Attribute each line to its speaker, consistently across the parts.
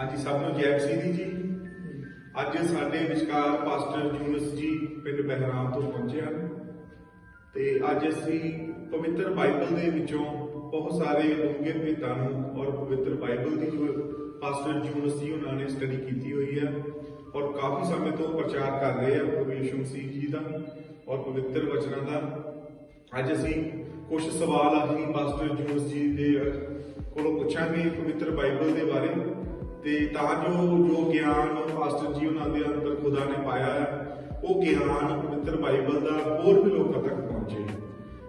Speaker 1: ਹਾਂਜੀ ਸਭ ਨੂੰ ਜੈ ਮਸੀਹ ਦੀ ਜੀ। ਅੱਜ ਸਾਡੇ ਵਿਚਕਾਰ ਪਾਸਟਰ ਜੂਨਸ ਜੀ ਪਿੰਡ ਬਹਿਰਾਮ ਤੋਂ ਪਹੁੰਚੇ ਹਨ। ਤੇ ਅੱਜ ਅਸੀਂ ਪਵਿੱਤਰ ਬਾਈਬਲ ਦੇ ਵਿੱਚੋਂ ਬਹੁਤ ਸਾਰੇ ਡੂੰਘੇ ਭੇਤਾਂ ਨੂੰ ਔਰ ਪਵਿੱਤਰ ਬਾਈਬਲ ਦੀ ਜੋ ਪਾਸਟਰ ਜੂਨਸ ਜੀ ਉਹਨਾਂ ਨੇ ਸਟੱਡੀ ਕੀਤੀ ਹੋਈ ਹੈ ਔਰ ਕਾਫੀ ਸਮੇਂ ਤੋਂ ਪ੍ਰਚਾਰ ਕਰ ਰਹੇ ਆ ਪ੍ਰਭੂ ਯਿਸੂ ਮਸੀਹ ਜੀ ਦਾ ਔਰ ਪਵਿੱਤਰ ਵਚਨਾਂ ਦਾ। ਅੱਜ ਅਸੀਂ ਕੁਝ ਸਵਾਲ ਅਸੀਂ ਪਾਸਟਰ ਜੂਨਸ ਜੀ ਦੇ ਕੋਲੋਂ ਪੁੱਛਾਂਗੇ ਪਵਿੱਤਰ ਬਾਈਬਲ ਦੇ ਬਾਰੇ। ਤੇ ਤਾਂ ਜੋ ਜੋ ਗਿਆਨ ਪਾਸਟਰ ਜੀ ਉਹਨਾਂ ਦੇ ਅੰਦਰ ਖੁਦਾ ਨੇ ਪਾਇਆ ਹੈ ਉਹ ਗਿਆਨ ਪਵਿੱਤਰ ਬਾਈਬਲ ਦਾ ਹੋਰ ਵੀ ਲੋਕਾਂ ਤੱਕ ਪਹੁੰਚੇ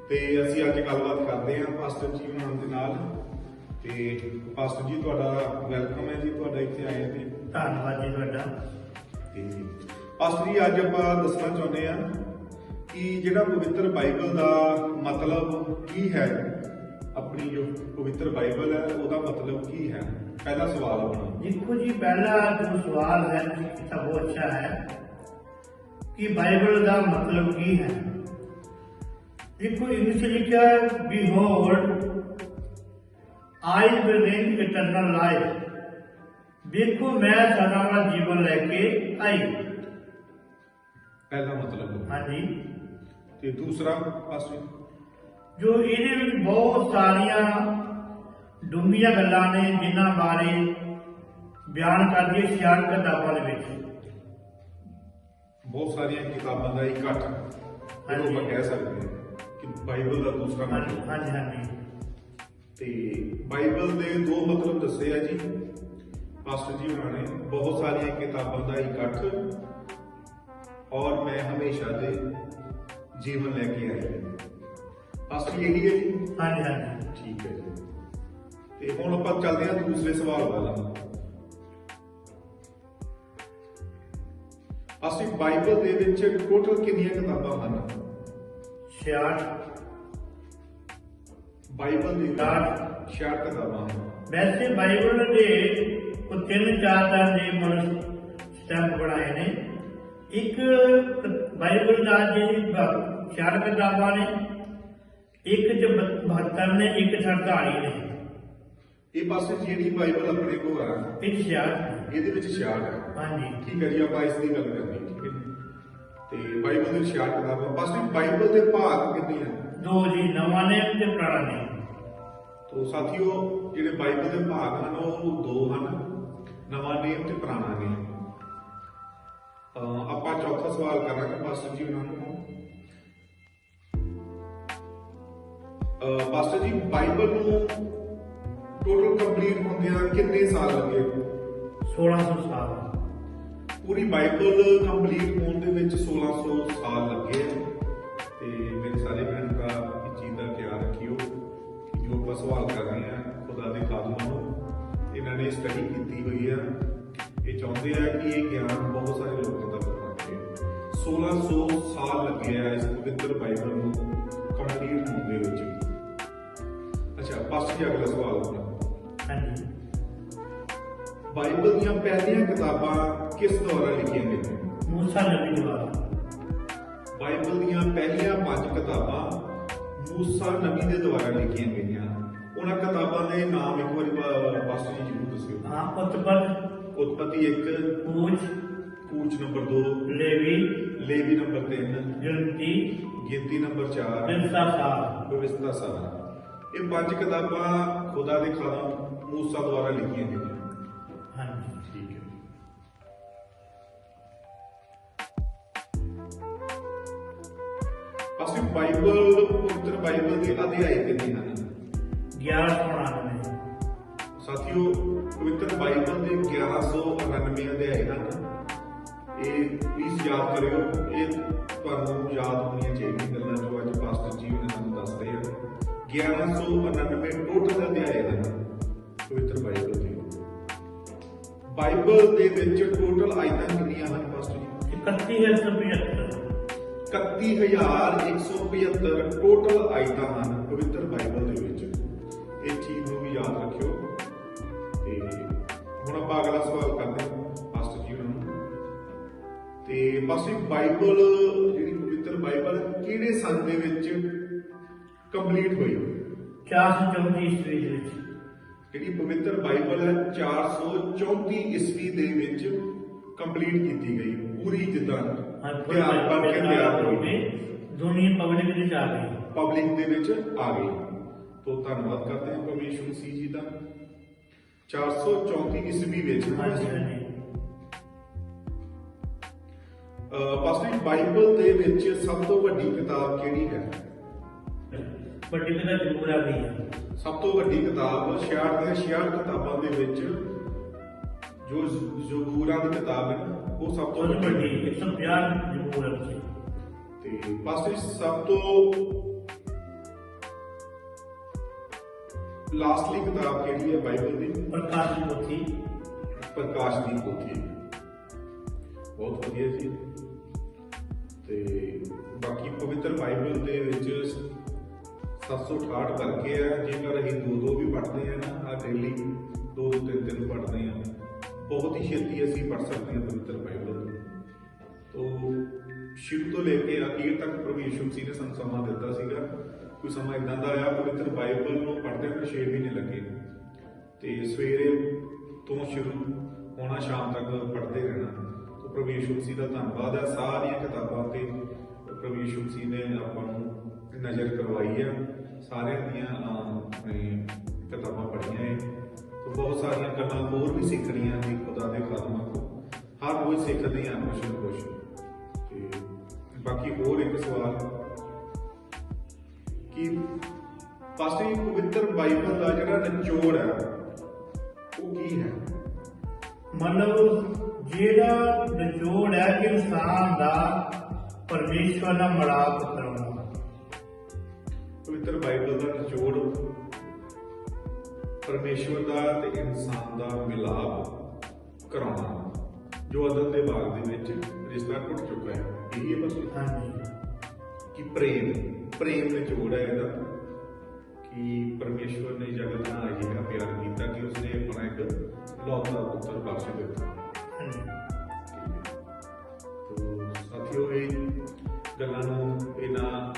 Speaker 1: ਤੇ ਅਸੀਂ ਅੱਜ ਗੱਲਬਾਤ ਕਰਦੇ ਹਾਂ ਪਾਸਟਰ ਜੀ ਉਹਨਾਂ ਦੇ ਨਾਲ। ਤੇ ਪਾਸਟਰ ਜੀ ਤੁਹਾਡਾ ਵੈਲਕਮ ਹੈ ਜੀ ਤੁਹਾਡਾ ਇੱਥੇ ਆਏ ਤੇ
Speaker 2: ਧੰਨਵਾਦ ਜੀ ਤੁਹਾਡਾ।
Speaker 1: ਤੇ ਪਾਸਟਰ ਜੀ ਅੱਜ ਆਪਾਂ ਦੱਸਣਾ ਚਾਹੁੰਦੇ ਹਾਂ ਕਿ ਜਿਹੜਾ ਪਵਿੱਤਰ ਬਾਈਬਲ ਦਾ ਮਤਲਬ ਕੀ ਹੈ? ਆਪਣੀ ਜੋ ਪਵਿੱਤਰ ਬਾਈਬਲ ਹੈ ਉਹਦਾ ਮਤਲਬ ਕੀ ਹੈ?
Speaker 2: ਦਾ। ਜੀਵਨ ਲੈ ਕੇ ਆਈ।
Speaker 1: ਪਹਿਲਾ ਮਤਲਬ
Speaker 2: ਹਾਂਜੀ।
Speaker 1: ਤੇ ਦੂਸਰਾ ਜੀ?
Speaker 2: ਜੋ ਇਹਦੇ ਵਿੱਚ ਬਹੁਤ ਸਾਰੀਆਂ ਡੂੰਘੀਆਂ ਗੱਲਾਂ ਨੇ ਜਿਨ੍ਹਾਂ ਬਾਰੇ ਬਿਆਨ ਕਰਦੀ ਹੈ ਸਿਆਣ ਕਿਤਾਬਾਂ ਦੇ ਵਿੱਚ।
Speaker 1: ਬਹੁਤ ਸਾਰੀਆਂ ਕਿਤਾਬਾਂ ਦਾ ਇਕੱਠ ਜਿਹਨੂੰ ਆਪਾਂ ਕਹਿ ਸਕਦੇ ਹਾਂ ਕਿ ਬਾਈਬਲ ਦਾ ਦੂਸਰਾ
Speaker 2: ਹਾਂਜੀ
Speaker 1: ਮਤਲਬ।
Speaker 2: ਹਾਂਜੀ ਹਾਂਜੀ।
Speaker 1: ਤੇ ਬਾਈਬਲ ਦੇ ਦੋ ਮਤਲਬ ਦੱਸੇ ਆ ਜੀ। ਪਾਸਟਰ ਜੀ ਉਹਨਾਂ ਨੇ ਬਹੁਤ ਸਾਰੀਆਂ ਕਿਤਾਬਾਂ ਦਾ ਇਕੱਠ ਔਰ ਮੈਂ ਹਮੇਸ਼ਾ ਦੇ ਜੀਵਨ ਲੈ ਕੇ ਆਈ ਪਾਸਟਰ ਜੀ ਇਹੀ ਹੈ ਜੀ?
Speaker 2: ਹਾਂਜੀ ਹਾਂਜੀ।
Speaker 1: ਠੀਕ ਹੈ ਜੀ। ਤੇ ਹੁਣ ਆਪਾਂ ਚੱਲਦੇ ਹਾਂ ਦੂਸਰੇ ਸਵਾਲ ਵੱਲ। ਅਸੀਂ ਬਾਈਬਲ ਦੇ ਵਿੱਚ ਟੋਟਲ ਕਿੰਨੀਆਂ ਕਿਤਾਬਾਂ ਹਨ?
Speaker 2: 66
Speaker 1: ਬਾਈਬਲ ਦੇ
Speaker 2: ਚਾਰ।
Speaker 1: 66 ਕਿਤਾਬਾਂ ਹਨ।
Speaker 2: ਵੈਸੇ ਬਾਈਬਲ ਦੇ ਉਹ ਤਿੰਨ ਚਾਰ ਦੇ ਮਨ ਸਟੈਂਪ ਬਣਾਏ ਨੇ। ਇੱਕ ਬਾਈਬਲ ਦਾ ਜਿਹੜੀ ਬ- ਚਾਰ ਕਿਤਾਬਾਂ ਨੇ ਇੱਕ ਚ 72 ਨੇ ਇੱਕ 48 ਨੇ।
Speaker 1: ਇਹ ਪਾਸੇ ਜਿਹੜੀ ਬਾਈਬਲ ਆਪਣੇ ਕੋਲ ਆ
Speaker 2: ਇੱਕ 66
Speaker 1: ਇਹਦੇ ਵਿੱਚ 66 ਹੈ
Speaker 2: ਹਾਂਜੀ।
Speaker 1: ਠੀਕ ਹੈ ਜੀ ਆਪਾਂ ਇਸ ਦੀ ਗੱਲ ਕਰਨੀ। ਠੀਕ ਹੈ। ਤੇ ਬਾਈਬਲ ਦੇ 66 ਕਿਤਾਬਾਂ ਪਾਸੇ ਬਾਈਬਲ ਦੇ ਭਾਗ ਕਿੰਨੇ ਹਨ
Speaker 2: ਦੋ ਜੀ ਨਵਾਂ ਨੇ ਤੇ ਪੁਰਾਣਾ ਨੇ
Speaker 1: ਤੋ ਸਾਥੀਓ ਜਿਹੜੇ ਬਾਈਬਲ ਦੇ ਭਾਗ ਹਨ ਉਹ ਦੋ ਹਨ। ਨਵਾਂ ਨੇਮ ਤੇ ਪੁਰਾਣਾ ਨੇਮ। ਆਪਾਂ ਚੌਥਾ ਸਵਾਲ ਕਰਾਂਗੇ ਪਾਸਟਰ ਜੀ ਉਹਨਾਂ ਨੂੰ। ਪਾਸਟਰ ਜੀ ਬਾਈਬਲ ਨੂੰ ਟੋਟਲ ਕੰਪਲੀਟ ਹੁੰਦਿਆਂ ਕਿੰਨੇ ਸਾਲ ਲੱਗੇ?
Speaker 2: 1600 ਸਾਲ।
Speaker 1: ਪੂਰੀ ਬਾਈਬਲ ਕੰਪਲੀਟ ਹੋਣ ਦੇ ਵਿੱਚ 1600 ਸਾਲ ਲੱਗੇ ਤੇ ਮੇਰੇ ਸਾਰੇ ਭੈਣ ਭਰਾ ਇਸ ਚੀਜ਼ ਦਾ ਖਿਆਲ ਰੱਖਿਓ ਜੋ ਆਪਾਂ ਸਵਾਲ ਕਰ ਰਹੇ ਆ ਖੁਦਾ ਦੇ ਖਾਦਮਾਂ ਨੂੰ ਇਹਨਾਂ ਨੇ ਸਟੱਡੀ ਕੀਤੀ ਹੋਈ ਆ। ਇਹ ਚਾਹੁੰਦੇ ਆ ਕਿ ਇਹ ਗਿਆਨ ਬਹੁਤ ਸਾਰੇ ਲੋਕਾਂ ਤੱਕ ਪਹੁੰਚੇ। 1600 ਸਾਲ ਲੱਗੇ ਆ ਇਸ ਪਵਿੱਤਰ ਬਾਈਬਲ ਨੂੰ ਕੰਪਲੀਟ ਹੋਣ ਦੇ ਵਿੱਚ। ਅੱਛਾ ਪਾਸਟਰ ਜੀ ਅਗਲਾ ਸਵਾਲ ਆਪਣਾ
Speaker 2: ਹਾਂਜੀ
Speaker 1: ਬਾਈਬਲ ਦੀਆਂ ਪਹਿਲੀਆਂ ਕਿਤਾਬਾਂ ਕਿਸ ਦੁਆਰਾ ਲਿਖੀਆਂ ਗਈਆਂ
Speaker 2: ਮੂਸਾ ਨਬੀ ਦੁਆਰਾ
Speaker 1: ਬਾਈਬਲ ਦੀਆਂ ਪਹਿਲੀਆਂ ਪੰਜ ਕਿਤਾਬਾਂ ਮੂਸਾ ਨਬੀ ਦੇ ਦੁਆਰਾ ਲਿਖੀਆਂ ਗਈਆਂ ਉਹਨਾਂ ਕਿਤਾਬਾਂ ਦੇ ਨਾਮ ਇੱਕ ਵਾਰੀ ਪਾ- ਪਾਸਟਰ ਜੀ ਜ਼ਰੂਰ ਦੱਸਿਓ
Speaker 2: ਹਾਂ ਉਤਪਤ
Speaker 1: ਉਤਪਤੀ 1
Speaker 2: ਪੂਜ
Speaker 1: ਕੂਚ ਨੰਬਰ 2
Speaker 2: ਲੇਵੀ
Speaker 1: ਲੇਵੀ ਨੰਬਰ 3
Speaker 2: ਗਿਣਤੀ
Speaker 1: ਗਿਣਤੀ ਨੰਬਰ 4
Speaker 2: ਬਿਰਸਾ ਸਾਲ
Speaker 1: ਵਿਵਸਥਾ ਸਾਰਾ ਇਹ ਪੰਜ ਕਿਤਾਬਾਂ ਖੁਦਾ ਦੇ ਖਾਦਮ ਮੂਸਾ ਦੁਆਰਾ ਲਿਖੀਆਂ ਗਈਆਂ।
Speaker 2: ਹਾਂਜੀ
Speaker 1: ਠੀਕ ਹੈ। ਪਾਸਟਰ ਬਾਈਬਲ ਪਵਿੱਤਰ ਬਾਈਬਲ ਦੇ ਅਧਿਆਇ ਕਿੰਨੇ ਹਨ
Speaker 2: 1199
Speaker 1: ਸਾਥੀਓ ਪਵਿੱਤਰ ਬਾਈਬਲ ਦੇ 1199 ਅਧਿਆਇ ਹਨ। ਇਹ ਪਲੀਜ਼ ਯਾਦ ਕਰਿਓ ਇਹ ਤੁਹਾਨੂੰ ਯਾਦ ਹੋਣੀਆਂ ਚਾਹੀਦੀਆਂ ਗੱਲਾਂ ਜੋ ਅੱਜ ਪਾਸਟਰ ਜੀ ਨੇ ਸਾਨੂੰ ਦੱਸਦੇ ਆ 1199 ਟੋਟਲ ਅਧਿਆਇ ਹਨ। ਬਾਈਬਲ ਦੇ ਵਿੱਚ ਟੋਟਲ ਆਇਤਾਂ ਕਿੰਨੀਆਂ ਹਨ ਪਾਸਟਰ ਜੀ?
Speaker 2: 31175
Speaker 1: 31175 ਟੋਟਲ ਆਇਤਾਂ ਹਨ ਪਵਿੱਤਰ ਬਾਈਬਲ ਦੇ ਵਿੱਚ। ਇਹ ਚੀਜ਼ ਨੂੰ ਵੀ ਯਾਦ ਰੱਖਿਓ। ਤੇ ਹੁਣ ਆਪਾਂ ਅਗਲਾ ਸਵਾਲ ਕਰਦੇ ਹਾਂ ਪਾਸਟਰ ਜੀ ਉਹਨਾਂ ਨੂੰ। ਤੇ ਪਾਸਟਰ ਜੀ, ਬਾਈਬਲ ਜਿਹੜੀ ਪਵਿੱਤਰ ਬਾਈਬਲ ਕਿਹੜੇ ਸੰਨ ਦੇ ਵਿੱਚ ਕੰਪਲੀਟ ਹੋਈ?
Speaker 2: 434 ਈਸਵੀ ਦੇ ਵਿੱਚ।
Speaker 1: ਜਿਹੜੀ ਪਵਿੱਤਰ ਬਾਈਬਲ ਹੈ 434 ਈਸਵੀ ਦੇ ਵਿੱਚ ਕੰਪਲੀਟ ਕੀਤੀ ਗਈ ਪੂਰੀ ਜਿੱਦਾਂ
Speaker 2: ਹਾਂ
Speaker 1: ਤਿਆਰ ਬਣ ਕੇ ਤਿਆਰ ਹੋਈ
Speaker 2: ਦੁਨੀਆ ਪਬਲਿਕ ਵਿੱਚ ਆ ਗਈ
Speaker 1: ਪਬਲਿਕ ਦੇ ਵਿੱਚ ਆ ਗਈ ਤੋਂ ਧੰਨਵਾਦ ਕਰਦੇ ਹਾਂ ਪਰਮੇਸ਼ਰ ਮਸੀਹ ਜੀ ਦਾ। 434 ਈਸਵੀ ਵਿੱਚ ਪਾਸਟਰ ਬਾਈਬਲ ਦੇ ਵਿੱਚ ਸਭ ਤੋਂ ਵੱਡੀ ਕਿਤਾਬ ਕਿਹੜੀ ਹੈ?
Speaker 2: ਵੱਡੀ ਕਿਤਾ ਜ਼ਰੂਰ ਆ ਗਈ ਹੈ
Speaker 1: ਸਭ ਤੋਂ ਵੱਡੀ ਕਿਤਾਬ 66 ਦੀਆਂ 66 ਕਿਤਾਬਾਂ ਦੇ ਵਿੱਚ ਜੋ ਜ਼ਬੂਰਾਂ ਦੀ ਕਿਤਾਬ ਹੈ ਉਹ ਸਭ ਤੋਂ ਵੱਡੀ
Speaker 2: ਵੱਡੀ 150 ਜ਼ਰੂਰ ਹੈ ਉੱਥੇ।
Speaker 1: ਤੇ ਪਾਸਟਰ ਸਭ ਤੋਂ ਲਾਸਟਲੀ ਕਿਤਾਬ ਕਿਹੜੀ ਹੈ ਬਾਈਬਲ ਦੀ?
Speaker 2: ਪ੍ਰਕਾਸ਼ ਦੀ ਪੋਥੀ
Speaker 1: ਪ੍ਰਕਾਸ਼ ਦੀ ਪੋਥੀ ਬਹੁਤ ਵਧੀਆ ਜੀ। ਤੇ ਬਾਕੀ ਪਵਿੱਤਰ ਬਾਈਬਲ ਦੇ ਵਿੱਚ 768 ਕਰਕੇ ਆ, ਜੇਕਰ ਅਸੀਂ ਦੋ ਦੋ ਵੀ ਪੜ੍ਹਦੇ ਆ ਨਾ ਆ ਡੇਲੀ ਦੋ ਦੋ ਤਿੰਨ ਤਿੰਨ ਪੜ੍ਹਦੇ ਆ, ਬਹੁਤ ਹੀ ਛੇਤੀ ਅਸੀਂ ਪੜ੍ਹ ਸਕਦੇ ਹਾਂ ਪਵਿੱਤਰ ਬਾਈਬਲ ਨੂੰ। ਸ਼ਿਵ ਤੋਂ ਲੈ ਕੇ ਅਖੀਰ ਤੱਕ ਪ੍ਰਭੂ ਯਿਸੂ ਮਸੀਹ ਨੇ ਸਾਨੂੰ ਸਮਾਂ ਦਿੱਤਾ ਸੀਗਾ। ਕੋਈ ਸਮਾਂ ਇਦਾਂ ਦਾ ਆਇਆ, ਪਵਿੱਤਰ ਬਾਈਬਲ ਨੂੰ ਪੜ੍ਹਦੇ ਨੂੰ 6 ਮਹੀਨੇ ਲੱਗੇ। ਤੇ ਸਵੇਰੇ ਤੋਂ ਸ਼ੁਰੂ ਹੋਣਾ, ਸ਼ਾਮ ਤੱਕ ਪੜ੍ਹਦੇ ਰਹਿਣਾ। ਤੋ ਪ੍ਰਭੂ ਯਿਸੂ ਮਸੀਹ ਦਾ ਧੰਨਵਾਦ ਹੈ ਸਾਰੀਆਂ ਕਿਤਾਬਾਂ ਤੇ ਪ੍ਰਭੂ ਯਿਸੂ ਮਸੀਹ ਨੇ ਆਪਾਂ ਨੂੰ ਨਜ਼ਰ ਕਰਵਾਈ ਹੈ ਸਾਰਿਆਂ ਦੀਆਂ ਆਪਣੇ ਕਿਤਾਬਾਂ ਪੜ੍ਹੀਆਂ ਹੈ ਤੋ ਬਹੁਤ ਸਾਰੀਆਂ ਗੱਲਾਂ ਹੋਰ ਵੀ ਸਿੱਖਣੀਆਂ ਜੀ ਖੁਦਾ ਦੇ ਖਾਦਮਾਂ ਤੋਂ। ਹਰ ਰੋਜ਼ ਸਿੱਖਦੇ ਹਾਂ ਕੁਛ ਨਾ ਕੁਛ। ਤੇ ਬਾਕੀ ਹੋਰ ਇੱਕ ਸਵਾਲ ਕਿ ਪਾਸੇ ਪਵਿੱਤਰ ਬਾਈਬਲ ਦਾ ਜਿਹੜਾ ਨਿਚੋੜ ਹੈ, ਉਹ ਕੀ ਹੈ?
Speaker 2: ਮਤਲਬ ਜਿਹੜਾ ਨਿਚੋੜ ਹੈ ਇਨਸਾਨ ਦਾ ਪਰਮੇਸ਼ਵਰ ਨਾਲ ਮਿਲਾਪ ਕਰਾਉਣਾ।
Speaker 1: ਪਵਿੱਤਰ ਬਾਈਬਲ ਦਾ ਨਿਚੋੜ ਪਰਮੇਸ਼ਵਰ ਦਾ ਤੇ ਇਨਸਾਨ ਦਾ ਮਿਲਾਪ ਕਰਾਉਣਾ ਜੋ ਅਦਨ ਦੇ ਬਾਗ ਦੇ ਵਿੱਚ ਰਿਸ਼ਤਾ ਟੁੱਟ ਚੁੱਕਾ ਹੈ। ਇਹੀ ਹੈ ਬਸ
Speaker 2: ਹਾਂਜੀ
Speaker 1: ਕਿ ਪ੍ਰੇਮ ਪ੍ਰੇਮ ਨਿਚੋੜ ਹੈ ਇਹਦਾ ਕਿ ਪਰਮੇਸ਼ਵਰ ਨੇ ਜਗਤ ਨਾਲ ਅਜਿਹਾ ਪਿਆਰ ਕੀਤਾ ਕਿ ਉਸਨੇ ਆਪਣਾ ਇੱਕ ਲੌਤਾ ਪੁੱਤਰ ਬਖਸ਼ ਦਿੱਤਾ। ਸਾਥੀਓ ਇਹ ਗੱਲਾਂ ਨੂੰ ਇਹਨਾਂ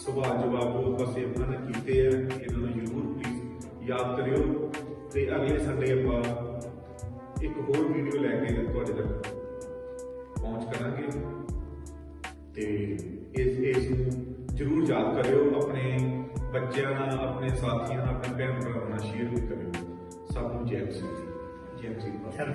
Speaker 1: ਸਵਾਲ ਜਵਾਬ ਬਸੇ ਉਹਨਾਂ ਨੇ ਕੀਤੇ ਆ ਇਹਨਾਂ ਨੂੰ ਜ਼ਰੂਰ ਪਲੀਜ਼ ਯਾਦ ਕਰਿਓ। ਤੇ ਅਗਲੇ ਸੰਡੇ ਆਪਾਂ ਇੱਕ ਹੋਰ ਵੀਡੀਓ ਲੈ ਕੇ ਤੁਹਾਡੇ ਤੱਕ। ਪਹੁੰਚ ਕਰਾਂਗੇ। ਤੇ ਇਸ ਇਸ ਨੂੰ ਜ਼ਰੂਰ ਯਾਦ ਕਰਿਓ ਆਪਣੇ ਬੱਚਿਆਂ ਨਾਲ ਆਪਣੇ ਸਾਥੀਆਂ ਨਾਲ ਆਪਣੇ ਭੈਣ ਭਰਾਵਾਂ ਨਾਲ ਸ਼ੇਅਰ ਵੀ ਕਰਿਓ। ਸਭ ਨੂੰ ਜੈ ਮਸੀਹ। ਜੈ ਮਸੀਹ।
Speaker 2: ਚਲੋ